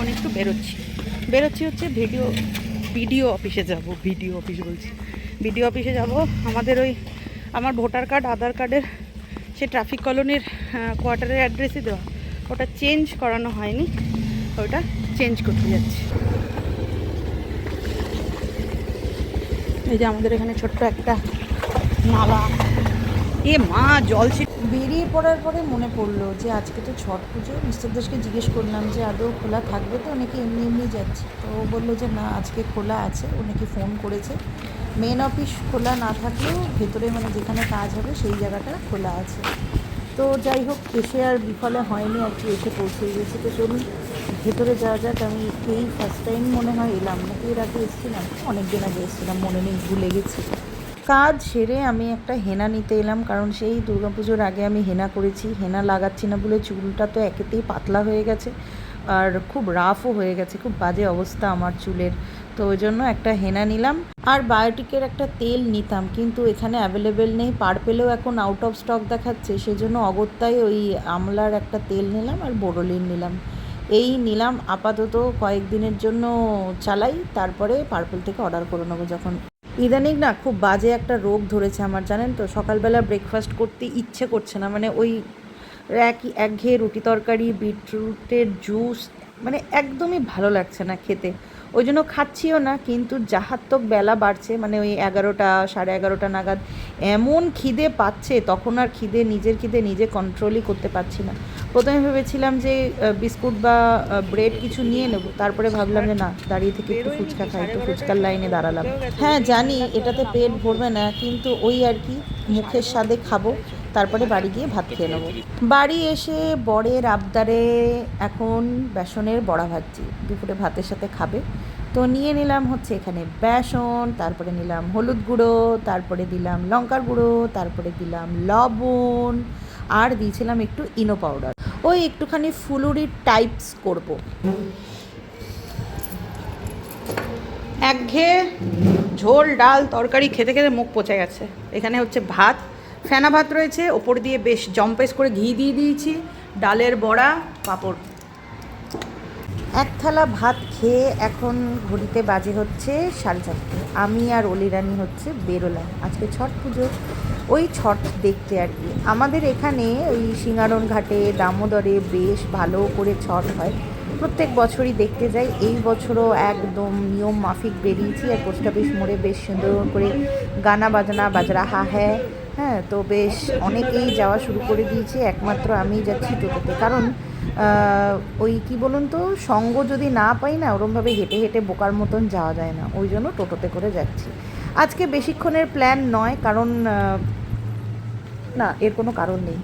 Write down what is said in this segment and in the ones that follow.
এখন একটু বেরোচ্ছি। বেরোচ্ছি হচ্ছে ভিডিও ভিডিও অফিসে যাব, ভিডিও অফিস বলছি। ভিডিও অফিসে যাব। আমাদের ওই, আমার ভোটার কার্ড, আধার কার্ডের সে ট্রাফিক কলোনির কোয়ার্টারের অ্যাড্রেসই দেওয়া। ওটা চেঞ্জ করানো হয়নি, ওটা চেঞ্জ করতে যাচ্ছি। এই যে আমাদের এখানে ছোট্ট একটা নালা। এ মা, জল বেরিয়ে পড়ার পরে মনে পড়ল যে আজকে তো ছট পুজো। মিস্টার দাসকে জিজ্ঞেস করলাম যে, আদৌ খোলা থাকবে তো? অনেকে এমনি এমনি যাচ্ছে। তো ও বলল যে, না, আজকে খোলা আছে। অনেকে ফোন করেছে। মেন অফিস খোলা না থাকলেও ভেতরে মানে যেখানে কাজ হবে সেই জায়গাটা খোলা আছে। তো যাই হোক, এসে আর বিফলে হয়নি, আর কি এসে পৌঁছে গেছে। তো চলুন, ভেতরে যাওয়া যাক। আমি এই ফার্স্ট টাইম মনে হয় এলাম। নাকি এর আগে এসেছিলাম? অনেক দিন আগে এসেছিলাম, মনে নেই, ভুলে গেছি। কাজ সেরে আমি একটা হেনা নিতে এলাম, কারণ সেই দুর্গাপুজোর আগে আমি হেনা করেছি। হেনা লাগাচ্ছি না বলে চুলটা তো একেতেই পাতলা হয়ে গেছে আর খুব রাফও হয়ে গেছে, খুব বাজে অবস্থা আমার চুলের। তো ওই জন্য একটা হেনা নিলাম। আর বায়োটিকের একটা তেল নিতাম, কিন্তু এখানে অ্যাভেলেবেল নেই পার্পেলেও এখন আউট অফ স্টক দেখাচ্ছে। সেজন্য অগত্যায় ওই আমলার একটা তেল নিলাম আর বোরোলিন নিলাম। এই নিলাম, আপাতত কয়েকদিনের জন্য চালাই, তারপরে পার্পল থেকে অর্ডার করে নেব যখন ইদানিং না খুব বাজে একটা রোগ ধরেছে আমার, জানেন তো? সকালবেলা ব্রেকফাস্ট করতে ইচ্ছে করছে না। মানে ওই একই একঘেয়ে রুটি তরকারি, বিটরুটের জুস মানে একদমই ভালো লাগছে না খেতে। ওই জন্য খাচ্ছিও না, কিন্তু যাহাত্মক বেলা বাড়ছে মানে ওই এগারোটা, সাড়ে এগারোটা নাগাদ, এমন খিদে পাচ্ছে, তখন আর খিদে, নিজের খিদে নিজে কন্ট্রোলই করতে পারছি না। প্রথমে ভেবেছিলাম যে বিস্কুট বা ব্রেড কিছু নিয়ে নেব। তারপরে ভাবলাম যে না, দাঁড়িয়ে থেকে একটু ফুচকা খাই, একটু ফুচকার লাইনে দাঁড়ালাম। হ্যাঁ জানি এটাতে পেট ভরবে না, কিন্তু ওই আর কি, মুখের স্বাদে খাব, তারপরে বাড়ি গিয়ে ভাত খেয়ে নেব। বাড়ি এসে বরের আবদারে এখন বেসনের বড়া ভাজছি, দুপুরে ভাতের সাথে খাবে। তো নিয়ে নিলাম হচ্ছে এখানে বেসন, তারপরে নিলাম হলুদ গুঁড়ো, তারপরে দিলাম লঙ্কার গুঁড়ো, তারপরে দিলাম লবণ, আর দিয়েছিলাম একটু ইনো পাউডার। ওই একটুখানি ফুলুরি টাইপস করব। একঘেয়ে ঝোল ডাল তরকারি খেতে খেতে মুখ পচে গেছে। এখানে হচ্ছে ভাত ফেনা ভাত রয়েছে ওপর দিয়ে বেশ জম্পেস করে ঘি দিয়ে দিয়েছি ডালের বড়া পাঁপড়। এক থালা ভাত খেয়ে এখন ঘড়িতে বাজে হচ্ছে সাড়ে চারটে। আমি আর অলিরানি হচ্ছে বেরোলাম। আজকে ছট পুজো। ওই ছট দেখতে আর কি। আমাদের এখানে ওই সিঙ্গারন ঘাটে, দামোদরে বেশ ভালো করে ছট হয়। প্রত্যেক বছরই দেখতে যাই। এই বছরও একদম নিয়ম মাফিক বেরিয়েছি আর পোস্ট অফিস মোড়ে বেশ সুন্দর করে গানা বাজনা, বাজরা হা হ্যাঁ হ্যাঁ তো বেশ অনেকেই যাওয়া শুরু করে দিয়েছে। একমাত্র আমি যাচ্ছি টোটোতে। কারণ ওই কি বলুন তো, সঙ্গ যদি না পাই না, ওরমভাবে হেঁটে হেঁটে বোকার মতন যাওয়া যায় না। ওই জন্য টোটোতে করে যাচ্ছি। আজকে বেশিক্ষণের প্ল্যান নয়, কারণ না এর কোনো কারণ নেই।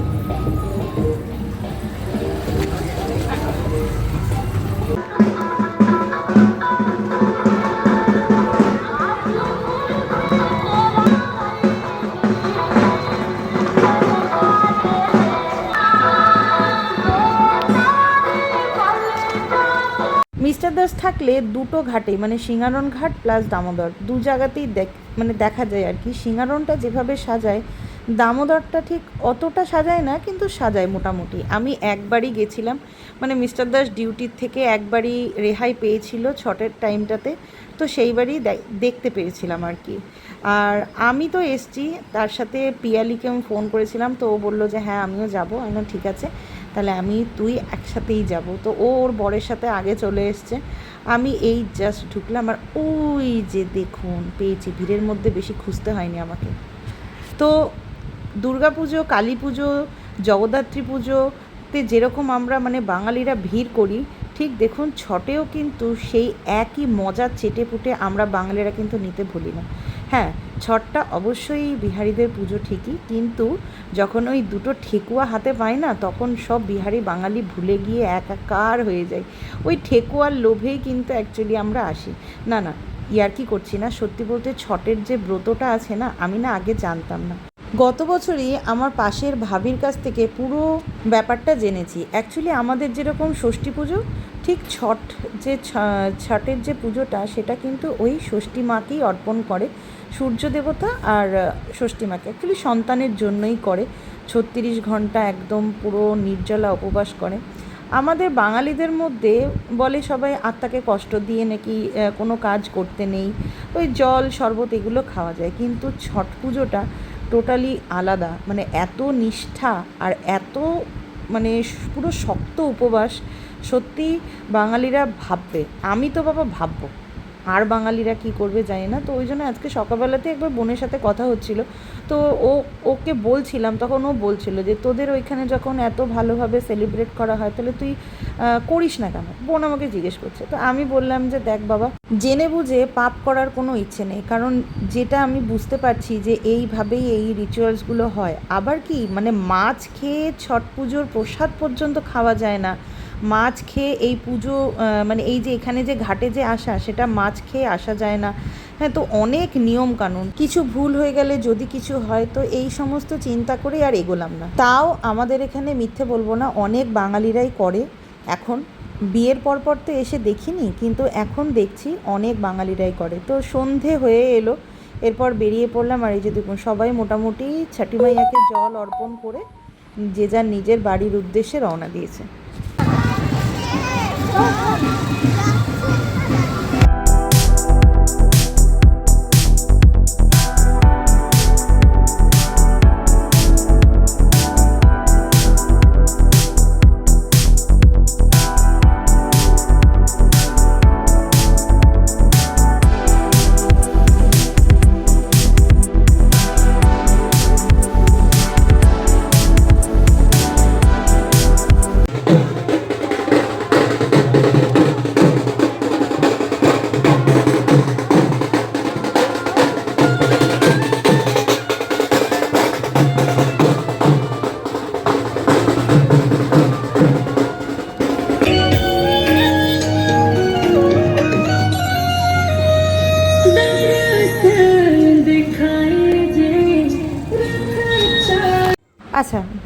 Thank you. থাকলে দুটো ঘাটে মানে সিঙ্গারন ঘাট প্লাস দামোদর, দু জায়গাতেই দেখ মানে দেখা যায় আর কি। সিঙ্গারনটা যেভাবে সাজায়, দামোদরটা ঠিক অতটা সাজায় না, কিন্তু সাজায় মোটামুটি। আমি একবারই গেছিলাম মানে মিস্টার দাস ডিউটির থেকে একবারই রেহাই পেয়েছিল ছটের টাইমটাতে তো সেইবারই দেখতে পেরেছিলাম আর কি। আর আমি তো এসছি, তার সাথে পিয়ালিকে আমি ফোন করেছিলাম, তো ও বলল যে হ্যাঁ আমিও যাব। আমি ঠিক আছে, তাহলে আমি, তুই একসাথেই যাব। তো ও ওর বরের সাথে আগে চলে এসছে। আমি এই জাস্ট ঢুকলাম আর ওই যে দেখুন, পেয়েছি। ভিড়ের মধ্যে বেশি খুঁজতে হয়নি আমাকে। তো দুর্গা পুজো, কালী পুজো, জগদ্ধাত্রী পুজোতে যেরকম আমরা মানে বাঙালিরা ভিড় করি ঠিক দেখুন, ছটেও কিন্তু সেই একই মজা চেটে পুটে আমরা বাঙালিরা কিন্তু নিতে ভুলি না। হ্যাঁ ছটটা অবশ্যই বিহারিদের পুজো ঠিকই, কিন্তু যখন ওই দুটো ঠেকুয়া হাতে পায় না, তখন সব বিহারি বাঙালি ভুলে গিয়ে একাকার হয়ে যায়। ওই ঠেকুয়ার লোভেই কিন্তু অ্যাকচুয়ালি আমরা আসি। না না ইয়ার কি করছি না। সত্যি বলতে ছটের যে ব্রতটা আছে না, আমি না আগে জানতাম না। গত বছরই আমার পাশের ভাবির কাছ থেকে পুরো ব্যাপারটা জেনেছি। অ্যাকচুয়ালি আমাদের যেরকম ষষ্ঠী পুজো, ঠিক ছট যে ছটের যে পুজোটা, সেটা কিন্তু ওই ষষ্ঠী মাকেই অর্পণ করে। সূর্য দেবতা আর ষষ্ঠী মাকে। অ্যাকচুয়ালি সন্তানের জন্যই করে। ছত্রিশ ঘণ্টা একদম পুরো নির্জলা উপবাস করে। আমাদের বাঙালিদের মধ্যে বলে সবাই, আত্মাকে কষ্ট দিয়ে নাকি কোনো কাজ করতে নেই? ওই জল, শরবত এগুলো খাওয়া যায়। কিন্তু ছট পুজোটা টোটালি আলাদা। মানে এত নিষ্ঠা আর এত মানে পুরো শক্ত উপবাস সত্যি বাঙালিরা ভাববে। আমি তো বাবা ভাববো। আর বাঙালিরা কি করবে জানি না। তো ওই জন্য আজকে সকালবেলাতে একবার বোনের সাথে কথা হচ্ছিল। তো ও, ওকে বলছিলাম, তখন ও বলছিল যে, তোদের ওইখানে যখন এত ভালোভাবে সেলিব্রেট করা হয়, তাহলে তুই করিস না কেন? বোন আমাকে জিজ্ঞেস করছে। তো আমি বললাম যে, দেখ বাবা, জেনে বুঝে পাপ করার কোনো ইচ্ছে নেই। কারণ যেটা আমি বুঝতে পারছি যে, এইভাবেই এই রিচুয়ালসগুলো হয়। আবার কি মানে মাছ খেয়ে ছট পুজোর প্রসাদ পর্যন্ত খাওয়া যায় না। মাছ খেয়ে এই পুজো মানে এই যে এখানে যে ঘাটে যে আসা, সেটা মাছ খেয়ে আসা যায় না। হ্যাঁ তো অনেক নিয়ম কানুন কিছু ভুল হয়ে গেলে যদি কিছু হয়, তো এই সমস্ত চিন্তা করে আর এগোলাম না। তাও আমাদের এখানে মিথ্যে বলব না, অনেক বাঙালিরাই করে। এখন বিয়ের পরপর তো এসে দেখিনি, কিন্তু এখন দেখছি অনেক বাঙালিরাই করে। তো সন্ধে হয়ে এলো, এরপর বেরিয়ে পড়লাম আর এই যে দেখুন, সবাই মোটামুটি ছাটি মাইয়াকে জল অর্পণ করে যে যার নিজের বাড়ির উদ্দেশ্যে রওনা দিয়েছে। Oh, my God.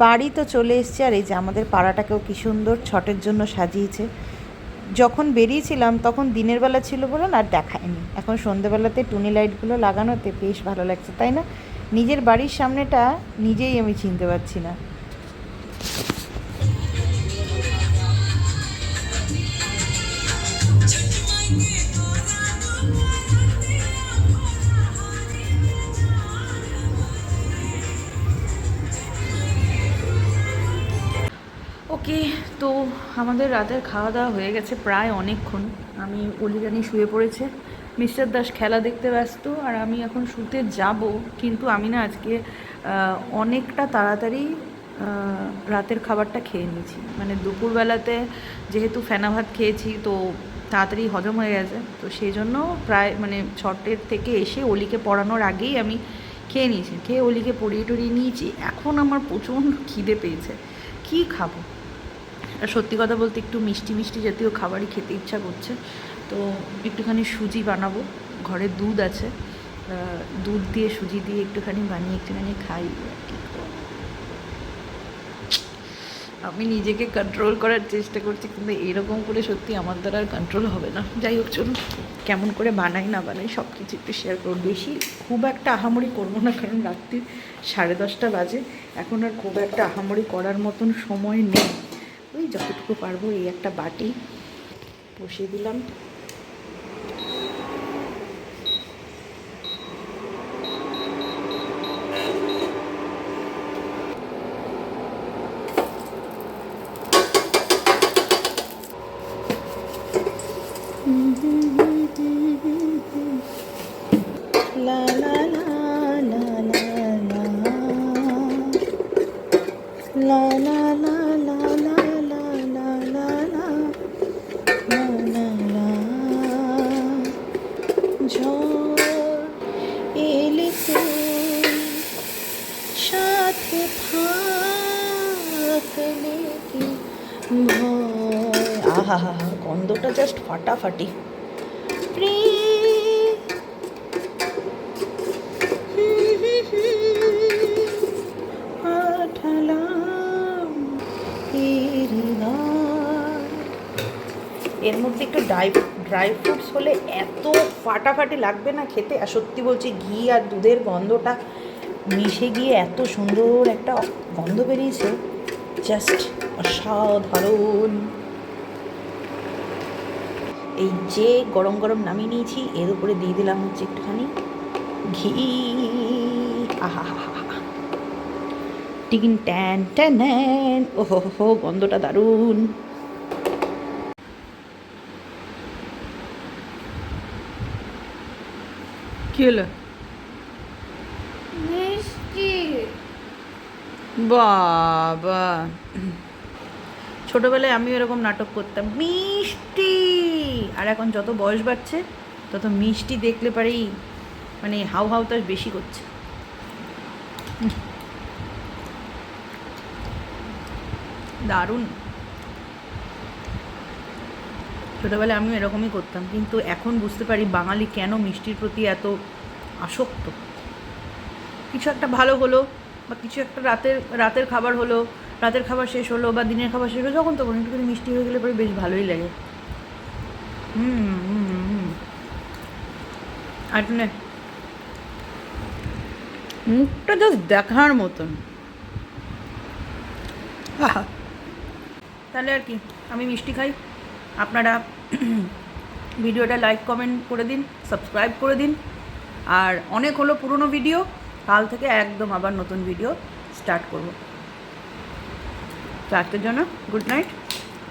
বাড়ি তো চলে এসছে, আর এই যে আমাদের পাড়াটাকেও কি সুন্দর ছটের জন্য সাজিয়েছে। যখন বেরিয়েছিলাম তখন দিনের বেলা ছিল বলুন আর দেখায়নি। এখন সন্ধেবেলাতে টুনি লাইটগুলো লাগানোতে বেশ ভালো লাগছে, তাই না? নিজের বাড়ির সামনেটা নিজেই আমি চিনতে পারছি না। তো আমাদের রাতের খাওয়া দাওয়া হয়ে গেছে প্রায় অনেকক্ষণ। আমি অলিরানি শুয়ে পড়েছে। মিস্টার দাস খেলা দেখতে ব্যস্ত আর আমি এখন শুতে যাব। কিন্তু আমি না আজকে অনেকটা তাড়াতাড়ি রাতের খাবারটা খেয়ে নিয়েছি। মানে দুপুরবেলাতে যেহেতু ফেনা ভাত খেয়েছি, তো তাড়াতাড়ি হজম হয়ে গেছে। তো সেই জন্য প্রায় মানে ছটের থেকে এসে অলিকে পড়ানোর আগেই আমি খেয়ে নিয়েছি। খেয়ে অলিকে পড়িয়ে টড়িয়ে নিয়েছি। এখন আমার প্রচণ্ড খিদে পেয়েছে। কী খাব? আর সত্যি কথা বলতে একটু মিষ্টি মিষ্টি জাতীয় খাবারই খেতে ইচ্ছা করছে। তো একটুখানি সুজি বানাবো। ঘরে দুধ আছে। দুধ দিয়ে, সুজি দিয়ে একটুখানি বানিয়ে একটুখানি খাই আমি নিজেকে কন্ট্রোল করার চেষ্টা করছি, কিন্তু এরকম করে সত্যি আমার দ্বারা আর কন্ট্রোল হবে না। যাই হোক, চলুন। কেমন করে বানাই, না বানাই সব কিছু একটু শেয়ার করব। বেশি খুব একটা আহামরি করব না, কারণ রাত্রি সাড়ে দশটা বাজে। এখন আর খুব একটা আহামরি করার মতন সময় নেই। ওই যতটুকু পারব এই একটা বাটি বসিয়ে দিলাম। লা আহা হা গন্ধটা জাস্ট ফাটাফাটি। এর মধ্যে একটু ড্রাই ড্রাই ফ্রুটস হলে এত ফাটাফাটি লাগবে না খেতে। আর সত্যি বলছি ঘি আর দুধের গন্ধটা মিশে গিয়ে এত সুন্দর একটা গন্ধ বেরিয়েছে। জাস্ট অসাধারণ। এই যে গরম গরম নামিয়ে নিয়েছি এর উপরে দিয়ে দিলাম হচ্ছে একটুখানি ঘি। আহা টিকিন ট্যান ট্যান। ওহো হো হো গন্ধটা দারুণ। কি হলো? মিষ্টি। বাবা। ছোটবেলায় আমি এরকম নাটক করতাম। মিষ্টি! আর এখন যত বয়স বাড়ছে, তত মিষ্টি দেখলে পারেই মানে হাউ হাউ তাস বেশি করছে। দারুণ। ছোটোবেলায় আমিও এরকমই করতাম, কিন্তু এখন বুঝতে পারি বাঙালি কেন মিষ্টির প্রতি এত আসক্ত। কিছু একটা ভালো হলো বা কিছু একটা রাতের রাতের খাবার হলো রাতের খাবার শেষ হলো বা দিনের খাবার শেষ হলো, যখন তখন একটুখানি মিষ্টি হয়ে গেলে পরে বেশ ভালোই লাগে। হুম আর। মুখটা জাস্ট দেখার মতন। তাহলে আর কি, আমি মিষ্টি খাই। আপনারা ভিডিওটা লাইক কমেন্ট করে দিন সাবস্ক্রাইব করে দিন। আর অনেক হলো পুরনো ভিডিও কাল থেকে একদম আবার নতুন ভিডিও স্টার্ট করব। তো জন্য গুড নাইট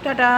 টাটা।